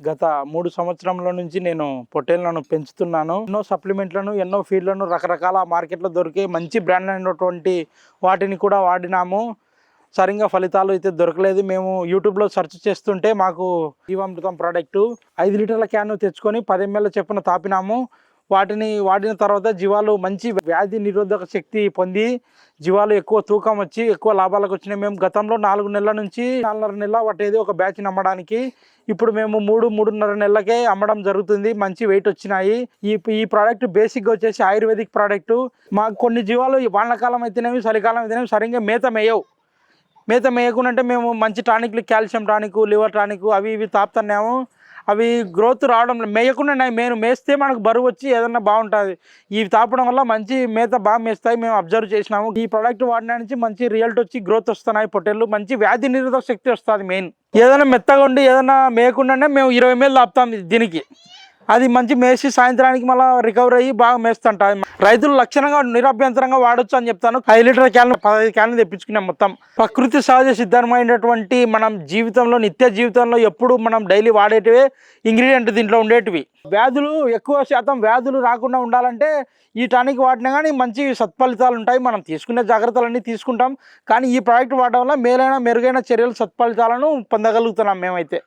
గత మూడు సంవత్సరంలో నుంచి నేను పొట్టేళ్ళను పెంచుతున్నాను. ఎన్నో సప్లిమెంట్లను ఎన్నో ఫీడ్లను రకరకాల మార్కెట్లో దొరికే మంచి బ్రాండ్ అయినటువంటి వాటిని కూడా వాడినాము. సరిగ్గా ఫలితాలు అయితే దొరకలేదు. మేము యూట్యూబ్లో సెర్చ్ చేస్తుంటే మాకు జీవామృతం ప్రోడక్ట్ ఐదు లీటర్ల క్యాన్ తెచ్చుకొని పది ఎంఎల్ చెప్పున తాపినాము. వాటిని వాడిన తర్వాత జీవాలు మంచి వ్యాధి నిరోధక శక్తి పొంది జీవాలు ఎక్కువ తూకం వచ్చి ఎక్కువ లాభాలకు వచ్చినాయి. మేము గతంలో నాలుగు నెలల నుంచి నాలుగున్నర నెల వాటేది ఒక బ్యాచ్ అమ్మడానికి. ఇప్పుడు మేము మూడు మూడున్నర నెలలకే అమ్మడం జరుగుతుంది. మంచి వెయిట్ వచ్చినాయి. ఈ ఈ ప్రోడక్ట్ బేసిక్గా వచ్చేసి ఆయుర్వేదిక్ ప్రోడక్ట్ మాకు కొన్ని జీవాలు వానకాలం అయితేనేమి చలికాలం అయితేనేమి సరిగ్గా మేత మేయవు. మేత మేయకుండా అంటే మేము మంచి టానిక్లు కాల్షియం టానిక్ లివర్ టానిక్ అవి ఇవి తాపుతున్నాము. అవి గ్రోత్ రావడం మేయకుండా మేము మేస్తే మనకు బరువు వచ్చి ఏదన్నా బాగుంటుంది. ఇవి తాపడం వల్ల మంచి మేత బాగా మేస్తాయి మేము అబ్జర్వ్ చేసినాము. ఈ ప్రోడక్ట్ వాడిన నుంచి మంచి రిజల్ట్ వచ్చి గ్రోత్ వస్తున్నాయి పొట్టేళ్ళు మంచి వ్యాధి నిరోధక శక్తి వస్తుంది మెయిన్ ఏదైనా మెత్తగా ఉండి ఏదైనా మేయకుండానే మేము ఇరవై మేలు తాపుతాం దీనికి. అది మంచి మేసి సాయంత్రానికి మళ్ళీ రికవర్ అయ్యి బాగా మేస్తుంట. రైతులు లక్షణంగా నిరభ్యంతరంగా వాడొచ్చు అని చెప్తాను. ఐదు లీటర్ క్యాన్ పదహైదు క్యాన్లు తెప్పించుకున్నాం మొత్తం. ప్రకృతి సహజ సిద్ధమైనటువంటి మనం జీవితంలో నిత్య జీవితంలో ఎప్పుడు మనం డైలీ వాడేటివే ఇంగ్రీడియంట్ దీంట్లో ఉండేటివి. వ్యాధులు ఎక్కువ శాతం వ్యాధులు రాకుండా ఉండాలంటే ఈ టానిక్ వాడినా కానీ మంచి సత్ఫలితాలు ఉంటాయి. మనం తీసుకునే జాగ్రత్తలన్నీ తీసుకుంటాం. కానీ ఈ ప్రోడక్ట్ వాడడం వల్ల మేలైన మెరుగైన చర్యలు సత్ఫలితాలను పొందగలుగుతున్నాం మేమైతే.